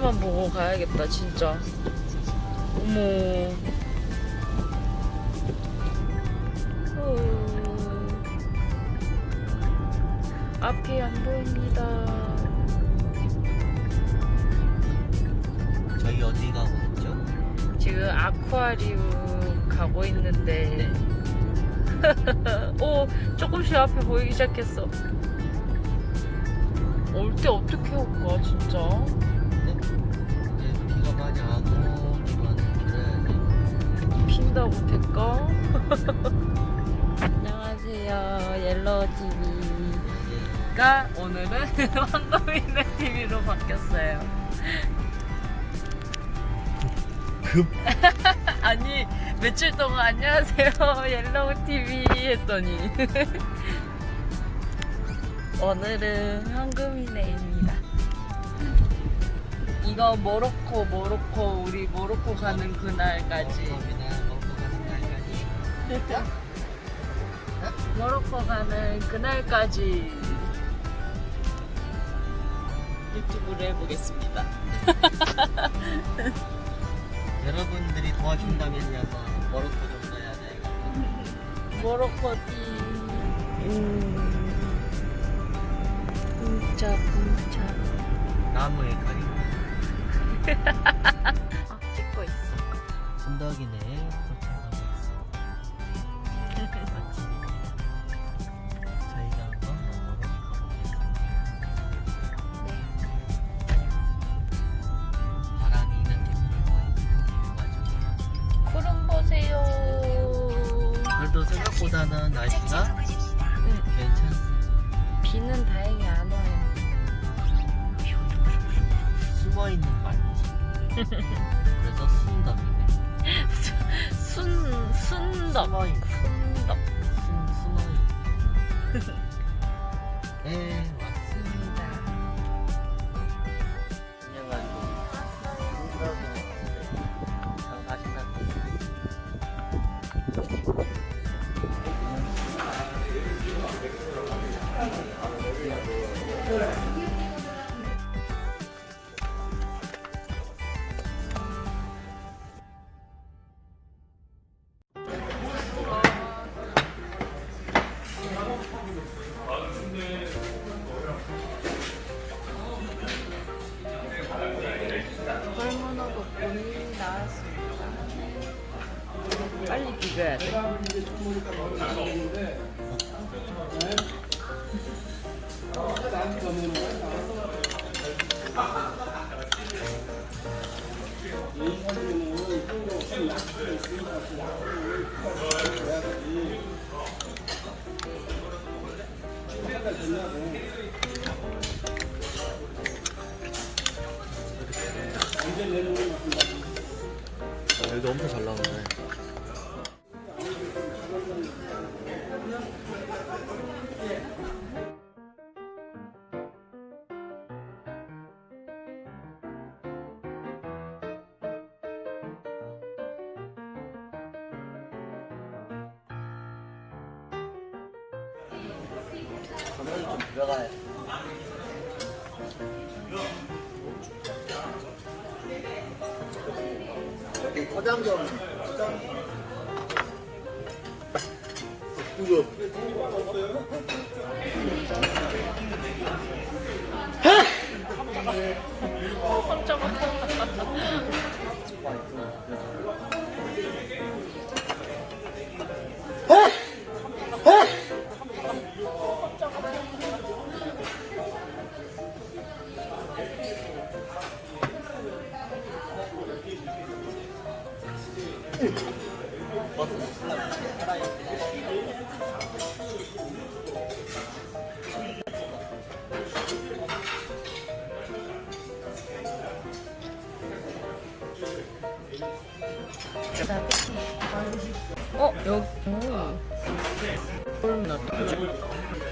차만 보고 가야겠다 진짜. 어머. 어. 앞이 안 보입니다. 저희 어디 가고 있죠? 지금 아쿠아리움 가고 있는데. 오 조금씩 앞에 보이기 시작했어. 올 때 어떻게 올까 진짜 핀다고 될까? 안녕하세요 옐로우 TV가 오늘은 황금인의 TV로 바뀌었어요 급 아니 며칠 동안 안녕하세요 옐로우 TV 했더니 오늘은 황금이네입니다. 이거 모로코 모로코 우리 모로코 가는 그날까지 모로코 가는 그날까지 유튜브를 해보겠습니다. 여러분들이 도와준다면야마 머로코 좀 가야 돼 모로코 띠 음. 뭉쳐 뭉쳐 나무에 가리고 아 찍고 있어. 순덕이네 네 헐문어도 본인이 나왔습니다. 빨리 비벼야 돼. 여기도 아, 되냐고. 가만히 좀 들어가야 포장점 그거 어 여기. 오. 헐문 어떡하지? 쭉쭉쭉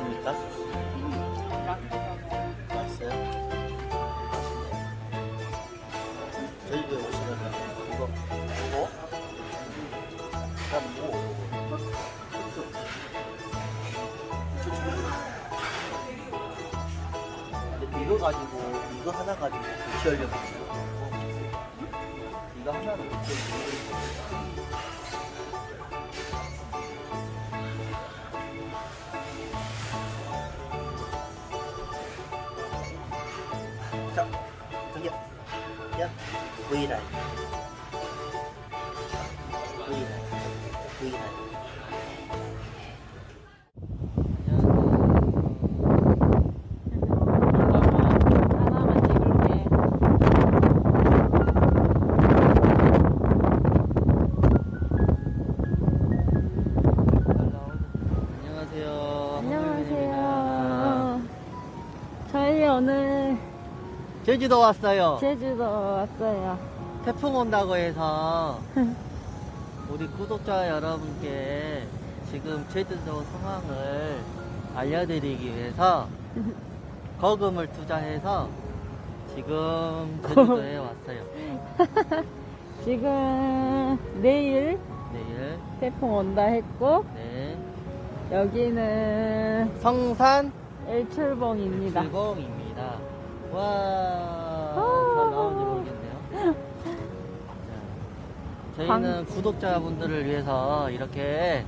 어떻습니까? 맛있어요? 저희 집에 오시면 이거, 이거? 그다음 뭐? 이거 가지고, 이거 하나 가지고 열려면 이거 하나는 같이 열려면 V라 제주도 왔어요. 제주도 왔어요. 태풍 온다고 해서 우리 구독자 여러분께 지금 제주도 상황을 알려드리기 위해서 거금을 투자해서 지금 제주도에 왔어요. 지금 내일 내일 태풍 온다 했고 네 여기는 성산 일출봉입니다. 출봉입니다. 와, 아. 잘 나오는지 모르겠네요. 자, 저희는 구독자분들을 위해서 이렇게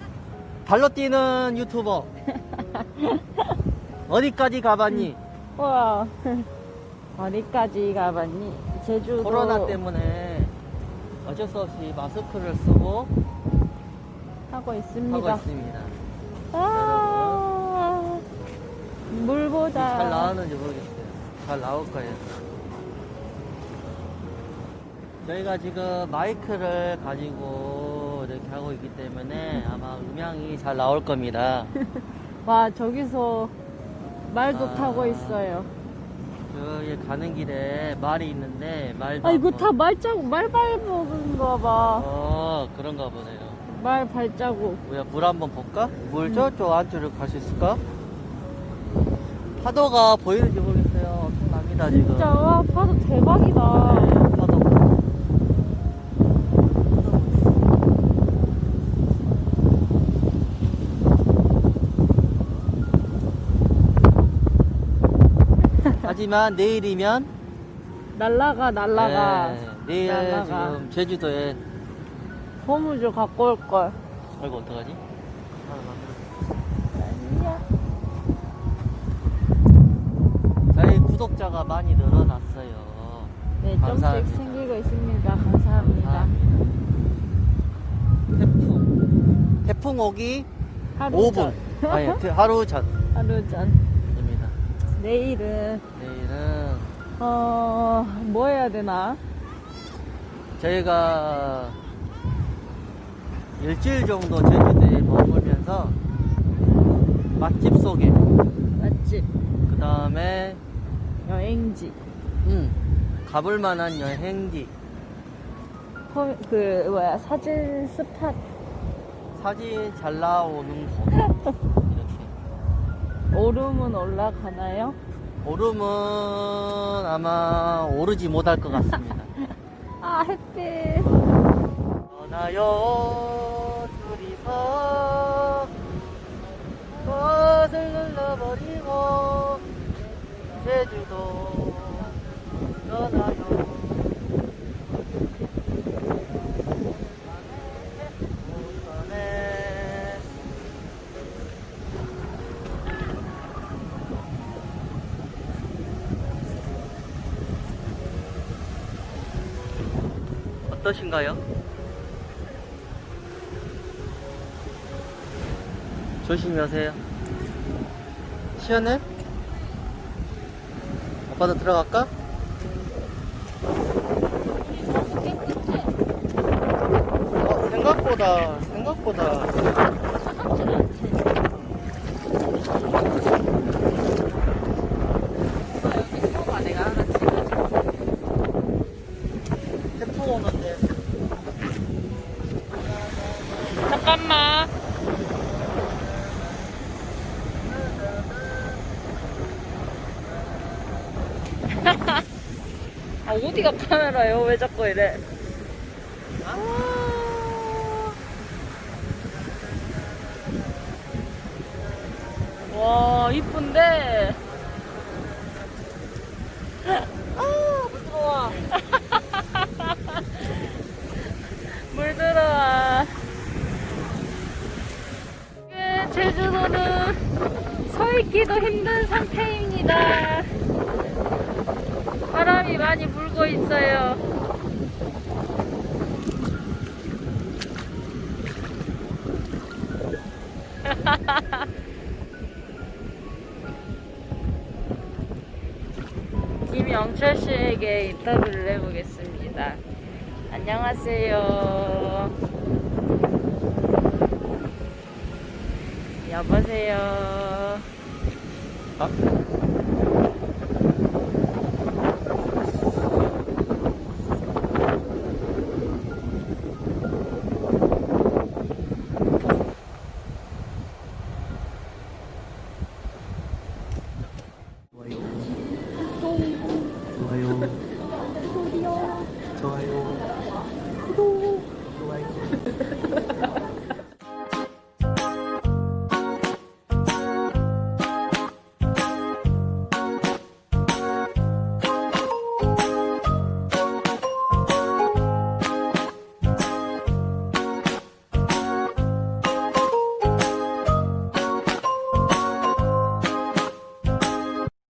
발로 뛰는 유튜버 어디까지 가봤니? 와 어디까지 가봤니? 제주도 코로나 때문에 어쩔 수 없이 마스크를 쓰고 하고 있습니다. 하고 있습니다. 아, 물보다 잘 나왔는지 모르겠어요. 잘 나올 거예요. 저희가 지금 마이크를 가지고 이렇게 하고 있기 때문에 아마 음향이 잘 나올 겁니다. 와 저기서 말도 아. 타고 있어요. 저기 가는 길에 말이 있는데 말도 아 이거 안 보- 다 말자국 말발먹은가 봐. 어 그런가 보네요. 말 발자국. 뭐야 물 한번 볼까? 물 음. 저쪽 안쪽으로 갈 수 있을까? 파도가 보이는지 모르겠어요. 보인다 지금. 진짜 와 파도 대박이다. 파도. 하지만 내일이면 날라가 날라가. 네, 내일 날라가. 지금 제주도에 호무주 갖고 올걸. 아이고 어떡하지? 구독자가 많이 늘어났어요. 네, 감사합니다. 생기고 있습니다. 감사합니다. 감사합니다. 태풍. 태풍 오기 하루 5분. 전. 아니, 태- 하루 전입니다. 하루 전. 내일은 내일은 어, 뭐 해야 되나? 저희가 일주일 정도 제주도에 머물면서 맛집 소개, 맛집, 그 다음에 여행지, 음, 가볼 만한 여행지, 거- 그 뭐야 사진 스팟. 사진 잘 나오는 곳 이렇게. 오름은 올라가나요? 오름은 아마 오르지 못할 것 같습니다. 아 햇빛. 떠나요 둘이서. 꽃을 눌러버리고 제주도 떠나요 어떠신가요? 조심히 하세요. 시원해? 아빠도 들어갈까? 어, 생각보다, 생각보다. 잠깐만. 아 어디가 카메라요? 왜 자꾸 이래? 와 이쁜데. 아물 들어와. 물 들어와. 예, 제주도는 서 있기도 힘든 상태입니다. 바람이 많이 불고 있어요. 김영철 씨에게 인터뷰를 해보겠습니다. 안녕하세요. 여보세요. 아? 좋아요. 좋아요. 좋아요. 좋아요.